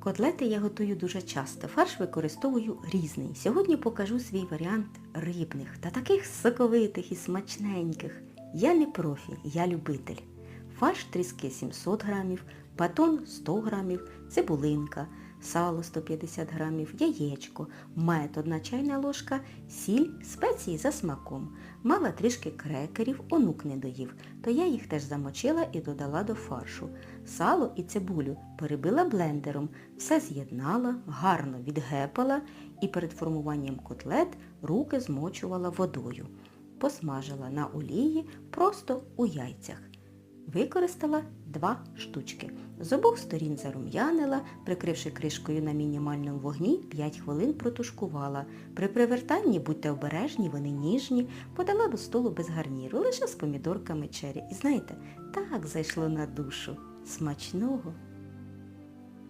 Котлети я готую дуже часто. Фарш використовую різний. Сьогодні покажу свій варіант рибних та таких соковитих і смачненьких. Я не профі, я любитель. Фарш тріски 700 грамів, батон 100 грамів, цибулинка, сало 150 грамів, яєчко, мед 1 чайна ложка, сіль, спеції за смаком. Мала трішки крекерів, онук не доїв, то я їх теж замочила і додала до фаршу. Сало і цибулю перебила блендером, все з'єднала, гарно відгепала і перед формуванням котлет руки змочувала водою. Посмажила на олії просто у яйцях. Використала два штучки. З обох сторін зарум'янила, прикривши кришкою на мінімальному вогні, 5 хвилин протушкувала. При привертанні будьте обережні, вони ніжні, подала до столу без гарніру, лише з помідорками чері. І знаєте, так зайшло на душу. Смачного!